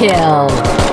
kill.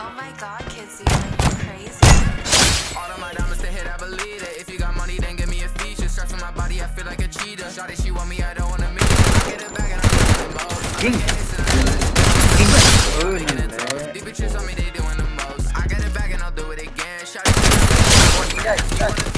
Oh my god, kids, you crazy. All of my diamonds to hit, I believe it. If you got money, then give me a feature. Stress on my body, I feel like a cheater. Shawty, she want me, I don't wanna meet her. Get it back and I'm in the mode. Yeah, yeah.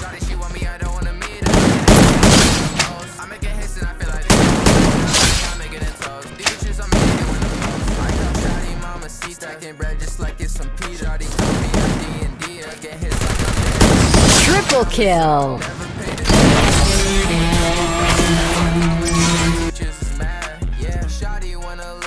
Triple kill. Just mad, yeah. Wanna